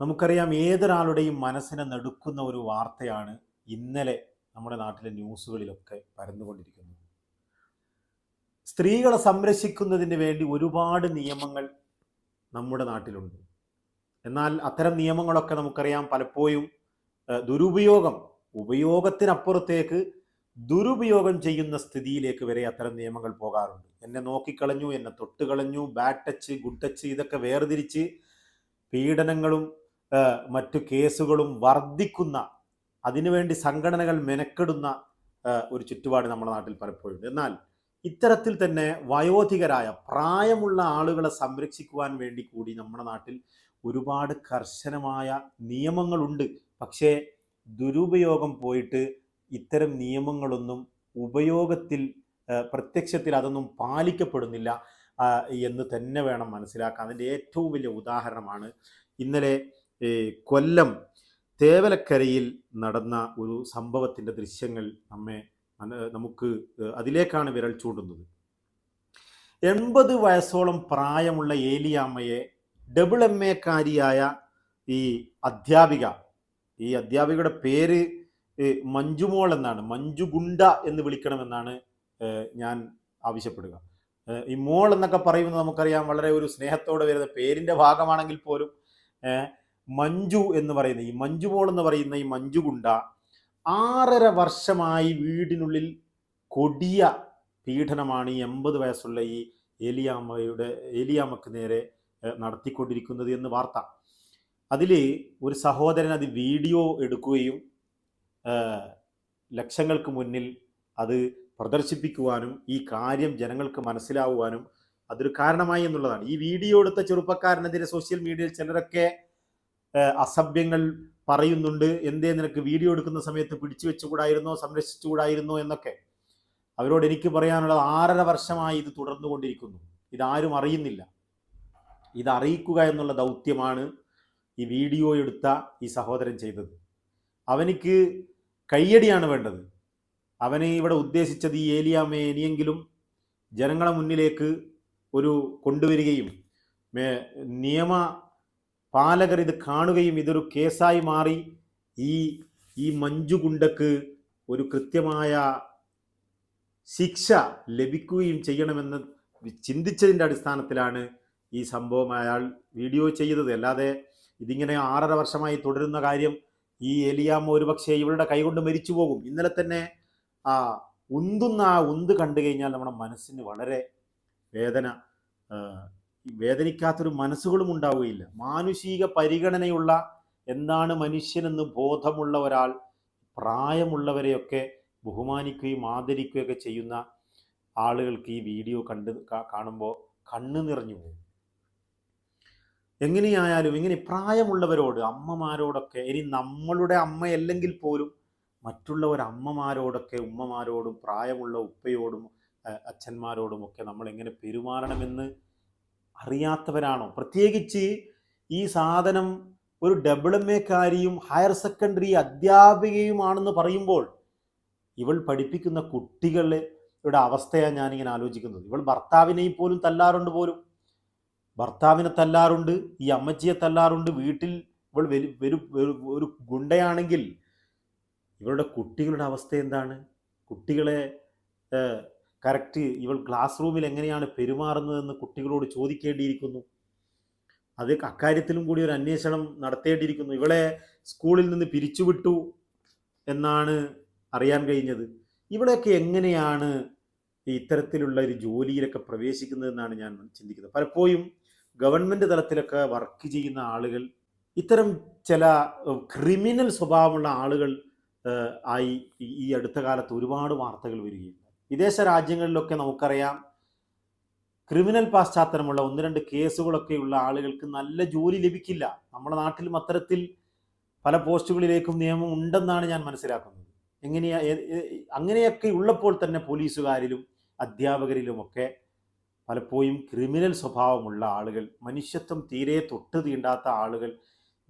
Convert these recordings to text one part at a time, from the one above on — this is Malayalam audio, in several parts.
നമുക്കറിയാം ഏതൊരാളുടെയും മനസ്സിനെ നടുക്കുന്ന ഒരു വാർത്തയാണ് ഇന്നലെ നമ്മുടെ നാട്ടിലെ ന്യൂസുകളിലൊക്കെ പരന്നുകൊണ്ടിരിക്കുന്നത്. സ്ത്രീകളെ സംരക്ഷിക്കുന്നതിന് വേണ്ടി ഒരുപാട് നിയമങ്ങൾ നമ്മുടെ നാട്ടിലുണ്ട്. എന്നാൽ അത്തരം നിയമങ്ങളൊക്കെ നമുക്കറിയാം പലപ്പോഴും ദുരുപയോഗം ഉപയോഗത്തിനപ്പുറത്തേക്ക് ദുരുപയോഗം ചെയ്യുന്ന സ്ഥിതിയിലേക്ക് വരെ അത്തരം നിയമങ്ങൾ പോകാറുണ്ട്. എന്നെ നോക്കിക്കളഞ്ഞു എന്നെ തൊട്ടുകളഞ്ഞു ബാഡ് ടച്ച് ഗുഡ് ടച്ച് ഇതൊക്കെ വേർതിരിച്ച് പീഡനങ്ങളും മറ്റു കേസുകളും വർദ്ധിക്കുന്ന അതിനുവേണ്ടി സംഘടനകൾ മെനക്കെടുന്ന ഒരു ചുറ്റുപാട് നമ്മുടെ നാട്ടിൽ പലപ്പോഴും എന്നാൽ ഇത്തരത്തിൽ തന്നെ വയോധികരായ പ്രായമുള്ള ആളുകളെ സംരക്ഷിക്കുവാൻ വേണ്ടി കൂടി നമ്മുടെ നാട്ടിൽ ഒരുപാട് കർശനമായ നിയമങ്ങളുണ്ട്. പക്ഷേ ദുരുപയോഗം പോയിട്ട് ഇത്തരം നിയമങ്ങളൊന്നും ഉപയോഗത്തിൽ പ്രത്യക്ഷത്തിൽ അതൊന്നും പാലിക്കപ്പെടുന്നില്ല എന്ന് തന്നെ വേണം മനസ്സിലാക്കാൻ. അതിന്റെ ഏറ്റവും വലിയ ഉദാഹരണമാണ് ഇന്നലെ കൊല്ലം തേവലക്കരയിൽ നടന്ന ഒരു സംഭവത്തിന്റെ ദൃശ്യങ്ങൾ നമ്മെ നമുക്ക് അതിലേക്കാണ് വിരൽ ചൂണ്ടുന്നത്. എൺപത് വയസ്സോളം പ്രായമുള്ള ഏലിയാമ്മയെ ഡബിൾ എം എക്കാരിയായ ഈ അധ്യാപിക ഈ അധ്യാപികയുടെ പേര് മഞ്ജുമോൾ എന്നാണ്. മഞ്ജു ഗുണ്ട എന്ന് വിളിക്കണമെന്നാണ് ഞാൻ ആവശ്യപ്പെടുക. ഈ മോൾ എന്നൊക്കെ പറയുന്നത് നമുക്കറിയാം വളരെ ഒരു സ്നേഹത്തോടെ വരുന്ന പേരിന്റെ ഭാഗമാണെങ്കിൽ പോലും മഞ്ജു എന്ന് പറയുന്ന ഈ മഞ്ജു എന്ന് പറയുന്ന ഈ മഞ്ജു ഗുണ്ട ആറര വർഷമായി വീടിനുള്ളിൽ കൊടിയ പീഡനമാണ് ഈ എൺപത് വയസ്സുള്ള ഈ ഏലിയാമ്മയുടെ ഏലിയാമ്മക്ക് നേരെ നടത്തിക്കൊണ്ടിരിക്കുന്നത് എന്ന് വാർത്ത. അതിൽ ഒരു സഹോദരൻ അത് വീഡിയോ എടുക്കുകയും ലക്ഷങ്ങൾക്ക് മുന്നിൽ അത് പ്രദർശിപ്പിക്കുവാനും ഈ കാര്യം ജനങ്ങൾക്ക് മനസ്സിലാവുവാനും അതൊരു കാരണമായി എന്നുള്ളതാണ്. ഈ വീഡിയോ എടുത്ത ചെറുപ്പക്കാരനെതിരെ സോഷ്യൽ മീഡിയയിൽ ചിലരൊക്കെ അസഭ്യങ്ങൾ പറയുന്നുണ്ട്. എന്തേ നിനക്ക് വീഡിയോ എടുക്കുന്ന സമയത്ത് പിടിച്ചു വെച്ചുകൂടായിരുന്നോ? സംരക്ഷിച്ചുകൂടായിരുന്നോ? എന്നൊക്കെ. അവരോട് എനിക്ക് പറയാനുള്ളത് ആറര വർഷമായി ഇത് തുടർന്നുകൊണ്ടിരിക്കുന്നു. ഇതാരും അറിയുന്നില്ല. ഇത് അറിയിക്കുക എന്നുള്ള ദൗത്യമാണ് ഈ വീഡിയോ എടുത്ത ഈ സഹോദരൻ ചെയ്തത്. അവനിക്ക് കയ്യടിയാണ് വേണ്ടത്. അവനെ ഇവിടെ ഉദ്ദേശിച്ചത് ഈ ഏലിയാമ്മയെ ഇനിയെങ്കിലും ജനങ്ങളെ മുന്നിലേക്ക് ഒരു കൊണ്ടുവരികയും നിയമ പാലകർ ഇത് കാണുകയും ഇതൊരു കേസായി മാറി. ഈ ഈ മഞ്ജു ഗുണ്ടക്ക് ഒരു കൃത്യമായ ശിക്ഷ ലഭിക്കുകയും ചെയ്യണമെന്ന് ചിന്തിച്ചതിന്റെ അടിസ്ഥാനത്തിലാണ് ഈ സംഭവം അയാൾ വീഡിയോ ചെയ്തത്. അല്ലാതെ ഇതിങ്ങനെ ആറര വർഷമായി തുടരുന്ന കാര്യം ഈ എലിയാമ്മ ഒരുപക്ഷെ ഇവളുടെ കൈകൊണ്ട് മരിച്ചു പോകും. ഇന്നലെ തന്നെ ആ ഉന്തുന്ന ആ ഉന്ത് കണ്ടു കഴിഞ്ഞാൽ നമ്മുടെ മനസ്സിന് വളരെ വേദന വേദനിക്കാത്തൊരു മനസ്സുകളും ഉണ്ടാവുകയില്ല. മാനുഷിക പരിഗണനയുള്ള എന്താണ് മനുഷ്യനെന്ന് ബോധമുള്ള ഒരാൾ പ്രായമുള്ളവരെയൊക്കെ ബഹുമാനിക്കുകയും ആദരിക്കുകയൊക്കെ ചെയ്യുന്ന ആളുകൾക്ക് ഈ വീഡിയോ കണ്ട് കാണുമ്പോൾ കണ്ണ് നിറഞ്ഞു പോകും. എങ്ങനെയായാലും ഇങ്ങനെ പ്രായമുള്ളവരോട് അമ്മമാരോടൊക്കെ ഇനി നമ്മളുടെ അമ്മയല്ലെങ്കിൽ പോലും മറ്റുള്ളവർ അമ്മമാരോടൊക്കെ ഉമ്മമാരോടും പ്രായമുള്ള ഉപ്പയോടും അഹ് അച്ഛന്മാരോടും ഒക്കെ നമ്മൾ എങ്ങനെ പെരുമാറണമെന്ന് അറിയാത്തവരാണോ? പ്രത്യേകിച്ച് ഈ സാധനം ഒരു ഡബിൾ എം എക്കാരിയും ഹയർ സെക്കൻഡറി അധ്യാപികയുമാണെന്ന് പറയുമ്പോൾ ഇവൾ പഠിപ്പിക്കുന്ന കുട്ടികളുടെ അവസ്ഥയാണ് ഞാനിങ്ങനെ ആലോചിക്കുന്നത്. ഇവൾ ഭർത്താവിനെയും പോലും തല്ലാറുണ്ട് പോലും. ഭർത്താവിനെ തല്ലാറുണ്ട് ഈ അമ്മച്ചിയെ തല്ലാറുണ്ട്. വീട്ടിൽ ഇവൾ വെരു- ഒരു ഗുണ്ടയാണെങ്കിൽ ഇവളുടെ കുട്ടികളുടെ അവസ്ഥ എന്താണ്? കുട്ടികളെ കറക്റ്റ് ഇവൾ ക്ലാസ് റൂമിൽ എങ്ങനെയാണ് പെരുമാറുന്നതെന്ന് കുട്ടികളോട് ചോദിക്കേണ്ടിയിരിക്കുന്നു. അത് അക്കാര്യത്തിലും കൂടി ഒരു അന്വേഷണം നടത്തേണ്ടിയിരിക്കുന്നു. ഇവളെ സ്കൂളിൽ നിന്ന് പിരിച്ചുവിട്ടു എന്നാണ് അറിയാൻ കഴിഞ്ഞത്. ഇവളെയൊക്കെ എങ്ങനെയാണ് ഇത്തരത്തിലുള്ള ഒരു ജോലിയിലൊക്കെ പ്രവേശിക്കുന്നതെന്നാണ് ഞാൻ ചിന്തിക്കുന്നത്. പലപ്പോഴും ഗവൺമെന്റ് തലത്തിലൊക്കെ വർക്ക് ചെയ്യുന്ന ആളുകൾ ഇത്തരം ചില ക്രിമിനൽ സ്വഭാവമുള്ള ആളുകൾ ആയി ഈ- അടുത്ത കാലത്ത് ഒരുപാട് വാർത്തകൾ വരികയുണ്ട് വിദേശ രാജ്യങ്ങളിലൊക്കെ നമുക്കറിയാം ക്രിമിനൽ പാശ്ചാത്തലമുള്ള ഒന്ന് രണ്ട് കേസുകളൊക്കെയുള്ള ആളുകൾക്ക് നല്ല ജോലി ലഭിക്കില്ല. നമ്മുടെ നാട്ടിലും അത്തരത്തിൽ പല പോസ്റ്റുകളിലേക്കും നിയമം ഉണ്ടെന്നാണ് ഞാൻ മനസ്സിലാക്കുന്നത്. എങ്ങനെയാ അങ്ങനെയൊക്കെ ഉള്ളപ്പോൾ തന്നെ പോലീസുകാരിലും അധ്യാപകരിലുമൊക്കെ പലപ്പോഴും ക്രിമിനൽ സ്വഭാവമുള്ള ആളുകൾ മനുഷ്യത്വം തീരെ തൊട്ട് തീണ്ടാത്ത ആളുകൾ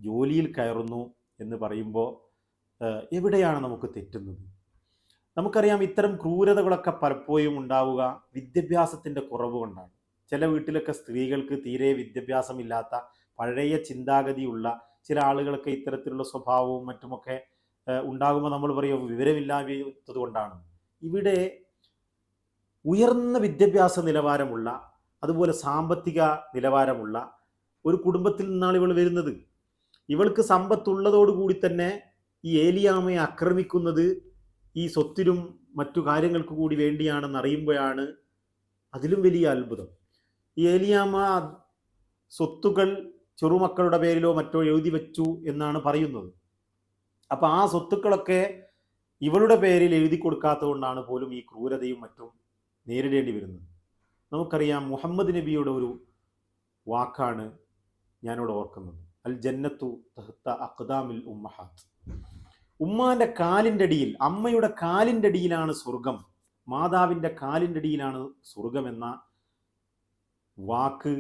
ജോലിയിൽ കയറുന്നു എന്ന് പറയുമ്പോൾ എവിടെയാണ് നമുക്ക് തെറ്റുന്നത്? നമുക്കറിയാം ഇത്തരം ക്രൂരതകളൊക്കെ പലപ്പോഴും ഉണ്ടാവുക വിദ്യാഭ്യാസത്തിന്റെ കുറവ് കൊണ്ടാണ്. ചില വീട്ടിലൊക്കെ സ്ത്രീകൾക്ക് തീരെ വിദ്യാഭ്യാസമില്ലാത്ത പഴയ ചിന്താഗതിയുള്ള ചില ആളുകളൊക്കെ ഇത്തരത്തിലുള്ള സ്വഭാവവും മറ്റുമൊക്കെ ഉണ്ടാകുമ്പോൾ നമ്മൾ പറയും വിവരമില്ലാത്തത് കൊണ്ടാണ് ഇവിടെ ഉയർന്ന വിദ്യാഭ്യാസ നിലവാരമുള്ള അതുപോലെ സാമ്പത്തിക നിലവാരമുള്ള ഒരു കുടുംബത്തിൽ നിന്നാണ് ഇവൾ വരുന്നത്. ഇവൾക്ക് സമ്പത്തുള്ളതോടുകൂടി തന്നെ ഈ ഏലിയാമയെ ആക്രമിക്കുന്നത് ഈ സ്വത്തിനും മറ്റു കാര്യങ്ങൾക്ക് കൂടി വേണ്ടിയാണെന്ന് അറിയുമ്പോഴാണ് അതിലും വലിയ അത്ഭുതം. ഈ ഏലിയാമ സ്വത്തുകൾ ചെറുമക്കളുടെ പേരിലോ മറ്റോ എഴുതി വെച്ചു എന്നാണ് പറയുന്നത്. അപ്പൊ ആ സ്വത്തുക്കളൊക്കെ ഇവളുടെ പേരിൽ എഴുതി കൊടുക്കാത്തത് കൊണ്ടാണ് പോലും ഈ ക്രൂരതയും മറ്റും നേരിടേണ്ടി വരുന്നത്. നമുക്കറിയാം മുഹമ്മദ് നബിയുടെ ഒരു വാക്കാണ് ഞാനിവിടെ ഓർക്കുന്നത്. അൽ ജന്നത്തു തഹത്ത അഖ്ദാമിൽ ഉമ്മഹാത്ത്. ഉമ്മാന്റെ കാലിന്റെ അടിയിൽ അമ്മയുടെ കാലിന്റെ അടിയിലാണ് സ്വർഗം. മാതാവിന്റെ കാലിന്റെ അടിയിലാണ് സ്വർഗം എന്ന വാക്ക്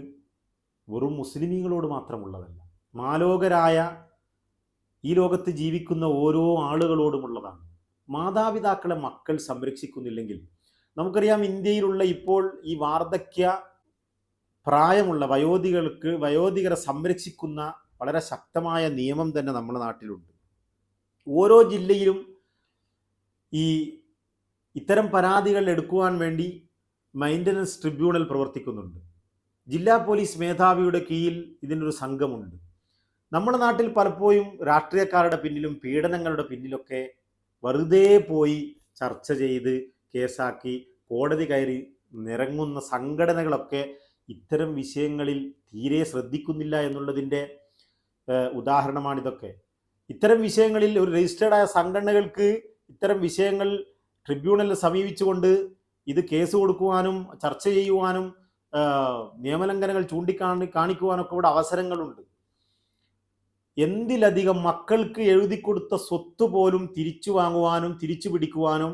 വെറും മുസ്ലിമീങ്ങളോട് മാത്രമുള്ളതല്ല. മാലോകരായ ഈ ലോകത്ത് ജീവിക്കുന്ന ഓരോ ആളുകളോടുമുള്ളതാണ് മാതാപിതാക്കളെ മക്കൾ സംരക്ഷിക്കുന്നില്ലെങ്കിൽ നമുക്കറിയാം ഇന്ത്യയിലുള്ള ഇപ്പോൾ ഈ വാർദ്ധക്യ പ്രായമുള്ള വയോധികൾക്ക് വയോധികരെ സംരക്ഷിക്കുന്ന വളരെ ശക്തമായ നിയമം തന്നെ നമ്മുടെ നാട്ടിലുണ്ട്. ഓരോ ജില്ലയിലും ഈ ഇത്തരം പരാതികൾ എടുക്കുവാൻ വേണ്ടി മൈന്റനൻസ് ട്രിബ്യൂണൽ പ്രവർത്തിക്കുന്നുണ്ട്. ജില്ലാ പോലീസ് മേധാവിയുടെ കീഴിൽ ഇതിനൊരു സംഘമുണ്ട്. നമ്മുടെ നാട്ടിൽ പലപ്പോഴും രാഷ്ട്രീയക്കാരുടെ പിന്നിലും പീഡനങ്ങളുടെ പിന്നിലൊക്കെ വെറുതെ പോയി ചർച്ച ചെയ്ത് കേസാക്കി കോടതി കയറി നിറങ്ങുന്ന സംഘടനകളൊക്കെ ഇത്തരം വിഷയങ്ങളിൽ തീരെ ശ്രദ്ധിക്കുന്നില്ല എന്നുള്ളതിന്റെ ഉദാഹരണമാണിതൊക്കെ. ഇത്തരം വിഷയങ്ങളിൽ ഒരു രജിസ്റ്റേർഡ് ആയ സംഘടനകൾക്ക് ഇത്തരം വിഷയങ്ങൾ ട്രിബ്യൂണലിൽ സമീപിച്ചുകൊണ്ട് ഇത് കേസ് കൊടുക്കുവാനും ചർച്ച ചെയ്യുവാനും നിയമലംഘനങ്ങൾ ചൂണ്ടിക്കാണി കാണിക്കുവാനൊക്കെ ഇവിടെ അവസരങ്ങളുണ്ട്. എന്തിലധികം മക്കൾക്ക് എഴുതി കൊടുത്ത സ്വത്ത് പോലും തിരിച്ചു വാങ്ങുവാനും തിരിച്ചു പിടിക്കുവാനും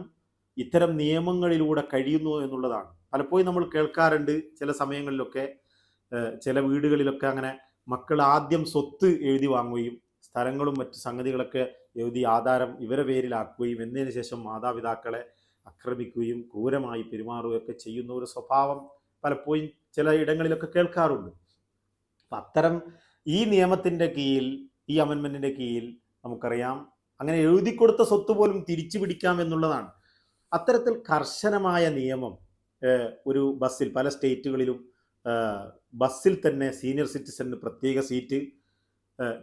ഇത്തരം നിയമങ്ങളിലൂടെ കഴിയുന്നു എന്നുള്ളതാണ്. പലപ്പോഴും നമ്മൾ കേൾക്കാറുണ്ട് ചില സമയങ്ങളിലൊക്കെ ചില വീടുകളിലൊക്കെ അങ്ങനെ മക്കൾ ആദ്യം സ്വത്ത് എഴുതി വാങ്ങുകയും സ്ഥലങ്ങളും മറ്റു സംഗതികളൊക്കെ എഴുതി ആധാരം ഇവരെ പേരിലാക്കുകയും എന്നതിന് ശേഷം മാതാപിതാക്കളെ ആക്രമിക്കുകയും ക്രൂരമായി പെരുമാറുകയൊക്കെ ചെയ്യുന്ന ഒരു സ്വഭാവം പലപ്പോഴും ചില ഇടങ്ങളിലൊക്കെ കേൾക്കാറുണ്ട്. അപ്പം അത്തരം ഈ നിയമത്തിന്റെ കീഴിൽ ഈ അമെൻമെന്റിന്റെ കീഴിൽ നമുക്കറിയാം അങ്ങനെ എഴുതി കൊടുത്ത സ്വത്ത് പോലും തിരിച്ചു പിടിക്കാം എന്നുള്ളതാണ്. അത്തരത്തിൽ കർശനമായ നിയമം ഒരു ബസ്സിൽ പല സ്റ്റേറ്റുകളിലും ബസ്സിൽ തന്നെ സീനിയർ സിറ്റിസന് പ്രത്യേക സീറ്റ്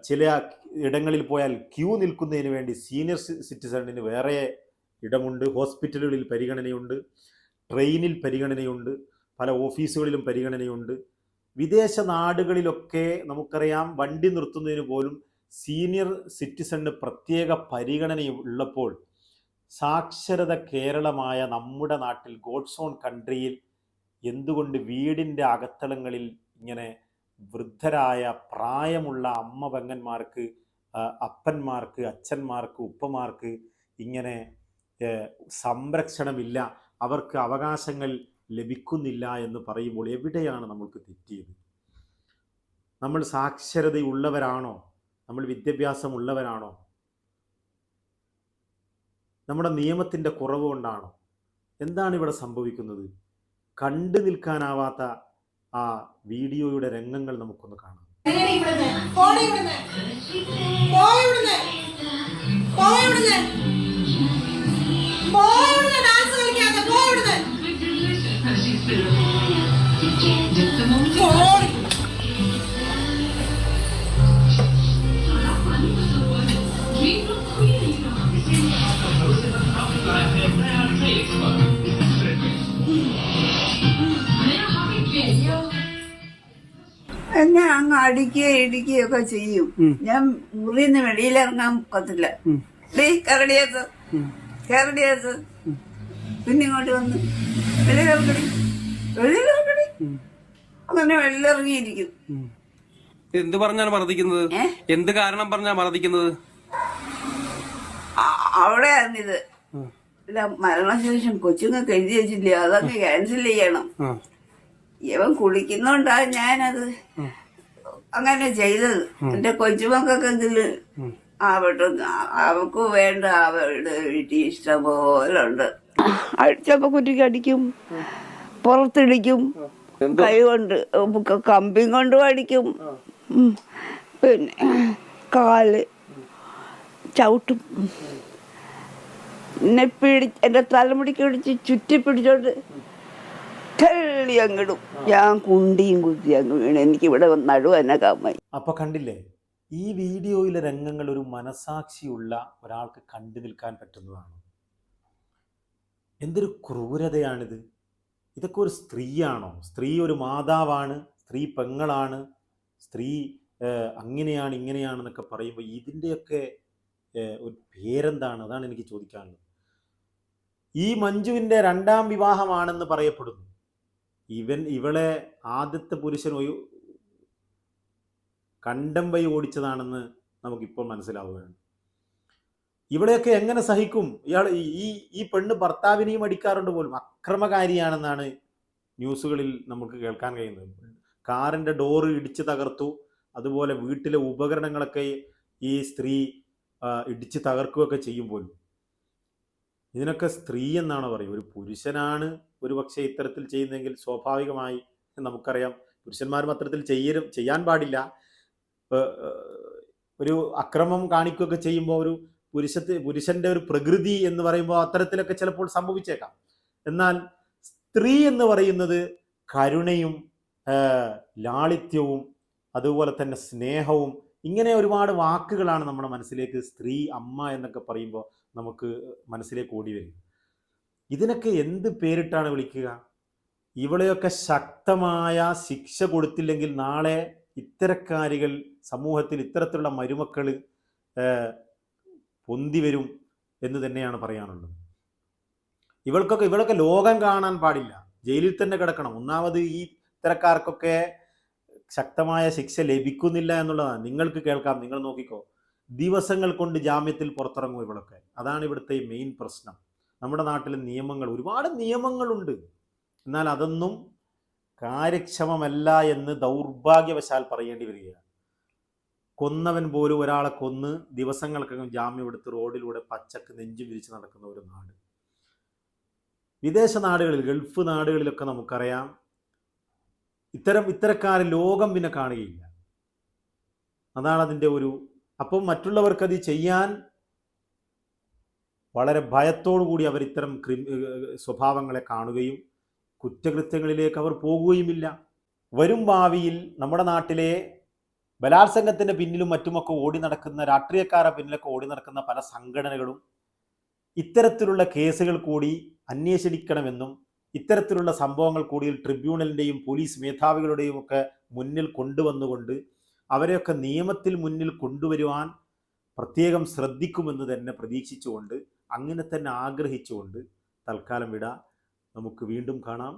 ചില ഇടങ്ങളിൽ പോയാൽ ക്യൂ നിൽക്കുന്നതിന് വേണ്ടി സീനിയർ സിറ്റിസണിന് വേറെ ഇടമുണ്ട്. ഹോസ്പിറ്റലുകളിൽ പരിഗണനയുണ്ട്. ട്രെയിനിൽ പരിഗണനയുണ്ട്. പല ഓഫീസുകളിലും പരിഗണനയുണ്ട്. വിദേശ നാടുകളിലൊക്കെ നമുക്കറിയാം വണ്ടി നിർത്തുന്നതിന് പോലും സീനിയർ സിറ്റിസണിന് പ്രത്യേക പരിഗണന ഉള്ളപ്പോൾ സാക്ഷരത കേരളമായ നമ്മുടെ നാട്ടിൽ ഗോഡ്സ് ഓൺ കൺട്രിയിൽ എന്തുകൊണ്ട് വീടിന്റെ അകത്തളങ്ങളിൽ ഇങ്ങനെ വൃദ്ധരായ പ്രായമുള്ള അമ്മ പെങ്ങന്മാർക്ക് അപ്പന്മാർക്ക് അച്ഛന്മാർക്ക് ഉപ്പമാർക്ക് ഇങ്ങനെ സംരക്ഷണമില്ല. അവർക്ക് അവകാശങ്ങൾ ലഭിക്കുന്നില്ല എന്ന് പറയുമ്പോൾ എവിടെയാണ് നമ്മൾക്ക് തെറ്റിയത്? നമ്മൾ സാക്ഷരതയുള്ളവരാണോ? നമ്മൾ വിദ്യാഭ്യാസമുള്ളവരാണോ? നമ്മുടെ നിയമത്തിന്റെ കുറവ് കൊണ്ടാണോ? എന്താണ് ഇവിടെ സംഭവിക്കുന്നത്? കണ്ടു നിൽക്കാനാവാത്ത ആ വീഡിയോയുടെ രംഗങ്ങൾ നമുക്കൊന്ന് കാണാം. Thank ഇവിടുന്ന്. എന്നെ അങ്ങ് അടിക്കുകയും ഇടിക്കുകയൊക്കെ ചെയ്യും. ഞാൻ മുറിന്ന് വെളിയിലിറങ്ങാൻ ഒക്കത്തില്ല ഡേ കരടിയത് കരടിയത് പിന്നെ ഇങ്ങോട്ട് വന്ന് വെളിയിലിറങ്ങടി വെളിയിലിറങ്ങടി അങ്ങനെ വെളിയിലിറങ്ങിയിരിക്കും. എന്ത് പറഞ്ഞാണ് മർദ്ദിക്കുന്നത്? എന്ത് കാരണം പറഞ്ഞാ മർദ്ദിക്കുന്നത്? അവിടെ ആയിരുന്നിത് മരണശേഷം കൊച്ചുങ്ങൾക്ക് എഴുതി വെച്ചില്ല അതൊക്കെ ക്യാൻസൽ ചെയ്യണം. ഇവൻ കുളിക്കുന്നോണ്ടാ ഞാനത് അങ്ങനെ ചെയ്തത്. എന്റെ കൊച്ചുമക്കെങ്കിലും ആവട്ടെ അവക്ക് വേണ്ട അവരുടെ വീട്ടിൽ ഇഷ്ടം പോലെ ഉണ്ട് അടിച്ചപ്പോ കുറ്റിക്ക് അടിക്കും പുറത്തിടിക്കും കൈ കൊണ്ട് കമ്പി കൊണ്ടും അടിക്കും. പിന്നെ കാൽ ചവിട്ടും. എന്നെ പിടി എന്റെ തലമുടിക്ക് പിടിച്ച് ചുറ്റി പിടിച്ചോണ്ട് തള്ളി അങ്ങിടും. ഞാൻ കുണ്ടിയും കുത്തി അങ്ങ് വീണ്. എനിക്ക് ഇവിടെ നടുവ് എന്നെ കമ്മായി അപ്പൊ കണ്ടില്ലേ ഈ വീഡിയോയിലെ രംഗങ്ങൾ ഒരു മനസാക്ഷിയുള്ള ഒരാൾക്ക് കണ്ടു നിൽക്കാൻ പറ്റുന്നതാണ്. എന്തൊരു ക്രൂരതയാണിത്. ഇതൊക്കെ ഒരു സ്ത്രീയാണോ? സ്ത്രീ ഒരു മാതാവാണ് സ്ത്രീ പെങ്ങളാണ് സ്ത്രീ അങ്ങനെയാണ് ഇങ്ങനെയാണെന്നൊക്കെ പറയുമ്പോൾ ഇതിന്റെയൊക്കെ ഒരു പേരെന്താണ്? അതാണ് എനിക്ക് ചോദിക്കാനുള്ളത്. ഈ മഞ്ജുവിന്റെ രണ്ടാം വിവാഹമാണെന്ന് പറയപ്പെടുന്നു. ഇവൻ ഇവളെ ആദ്യത്തെ പുരുഷൻ ഒരു കണ്ടം വഴി ഓടിച്ചതാണെന്ന് നമുക്കിപ്പോൾ മനസ്സിലാവുകയാണ്. ഇവിടെയൊക്കെ എങ്ങനെ സഹിക്കും? ഇയാൾ ഈ ഈ- പെണ്ണ് ഭർത്താവിനെയും അടിക്കാറുണ്ട് പോലും. അക്രമകാരിയാണെന്നാണ് ന്യൂസുകളിൽ നമുക്ക് കേൾക്കാൻ കഴിയുന്നത്. കാറിന്റെ ഡോറ് ഇടിച്ച് തകർത്തു. അതുപോലെ വീട്ടിലെ ഉപകരണങ്ങളൊക്കെ ഈ സ്ത്രീ ഇടിച്ച് തകർക്കുകയൊക്കെ ചെയ്യും പോലും. ഇതിനൊക്കെ സ്ത്രീ എന്നാണ് പറയുക? ഒരു പുരുഷനാണ് ഒരു പക്ഷേ ഇത്തരത്തിൽ ചെയ്യുന്നതെങ്കിൽ സ്വാഭാവികമായി നമുക്കറിയാം പുരുഷന്മാരും അത്തരത്തിൽ ചെയ്യരും ചെയ്യാൻ പാടില്ല. ഒരു അക്രമം കാണിക്കുകയൊക്കെ ചെയ്യുമ്പോൾ ഒരു പുരുഷത്തെ പുരുഷന്റെ ഒരു പ്രകൃതി എന്ന് പറയുമ്പോൾ അത്തരത്തിലൊക്കെ ചിലപ്പോൾ സംഭവിച്ചേക്കാം. എന്നാൽ സ്ത്രീ എന്ന് പറയുന്നത് കരുണയും ലാളിത്യവും അതുപോലെ തന്നെ സ്നേഹവും ഇങ്ങനെ ഒരുപാട് വാക്കുകളാണ് നമ്മുടെ മനസ്സിലേക്ക് സ്ത്രീ അമ്മ എന്നൊക്കെ പറയുമ്പോൾ നമുക്ക് മനസ്സിലേക്ക് ഓടി വരും. ഇതിനൊക്കെ എന്ത് പേരിട്ടാണ് വിളിക്കുക? ഇവളെയൊക്കെ ശക്തമായ ശിക്ഷ കൊടുത്തില്ലെങ്കിൽ നാളെ ഇത്തരക്കാരികൾ സമൂഹത്തിൽ ഇത്തരത്തിലുള്ള മരുമക്കൾ പൊന്തി വരും എന്ന് തന്നെയാണ് പറയാനുള്ളത്. ഇവൾക്കൊക്കെ ഇവളൊക്കെ ലോകം കാണാൻ പാടില്ല. ജയിലിൽ തന്നെ കിടക്കണം. ഒന്നാമത് ഈ ഇത്തരക്കാർക്കൊക്കെ ശക്തമായ ശിക്ഷ ലഭിക്കുന്നില്ല എന്നുള്ളതാണ്. നിങ്ങൾക്ക് കേൾക്കാം നിങ്ങൾ നോക്കിക്കോ. ദിവസങ്ങൾ കൊണ്ട് ജാമ്യത്തിൽ പുറത്തിറങ്ങും ഇവളൊക്കെ. അതാണ് ഇവിടുത്തെ മെയിൻ പ്രശ്നം. നമ്മുടെ നാട്ടിലെ നിയമങ്ങൾ ഒരുപാട് നിയമങ്ങളുണ്ട്. എന്നാൽ അതൊന്നും കാര്യക്ഷമമല്ല എന്ന് ദൗർഭാഗ്യവശാൽ പറയേണ്ടി വരികയാണ്. കൊന്നവൻ പോലും ഒരാളെ കൊന്ന് ദിവസങ്ങൾക്കകം ജാമ്യം എടുത്ത് റോഡിലൂടെ പച്ചക്ക് നെഞ്ചു വിരിച്ച് നടക്കുന്ന ഒരു നാട്. വിദേശ നാടുകളിൽ ഗൾഫ് നാടുകളിലൊക്കെ നമുക്കറിയാം ഇത്തരം ഇത്തരക്കാരെ ലോകം പിന്നെ കാണുകയില്ല. അതാണ് അതിന്റെ ഒരു അപ്പം മറ്റുള്ളവർക്കത് ചെയ്യാൻ വളരെ കൂടി അവർ ഇത്തരം സ്വഭാവങ്ങളെ കാണുകയും കുറ്റകൃത്യങ്ങളിലേക്ക് അവർ പോകുകയുമില്ല. വരും ഭാവിയിൽ നമ്മുടെ നാട്ടിലെ ബലാത്സംഗത്തിന്റെ പിന്നിലും മറ്റുമൊക്കെ ഓടി നടക്കുന്ന രാഷ്ട്രീയക്കാരെ പിന്നിലൊക്കെ ഓടി നടക്കുന്ന പല സംഘടനകളും ഇത്തരത്തിലുള്ള കേസുകൾ കൂടി അന്വേഷിക്കണമെന്നും ഇത്തരത്തിലുള്ള സംഭവങ്ങൾ കൂടി ട്രിബ്യൂണലിന്റെയും പോലീസ് മേധാവികളുടെയും ഒക്കെ മുന്നിൽ കൊണ്ടുവന്നുകൊണ്ട് അവരെയൊക്കെ നിയമത്തിൽ മുന്നിൽ കൊണ്ടുവരുവാൻ പ്രത്യേകം ശ്രദ്ധിക്കുമെന്ന് തന്നെ പ്രതീക്ഷിച്ചുകൊണ്ട് അങ്ങനെ തന്നെ ആഗ്രഹിച്ചുകൊണ്ട് തൽക്കാലം വിട. നമുക്ക് വീണ്ടും കാണാം.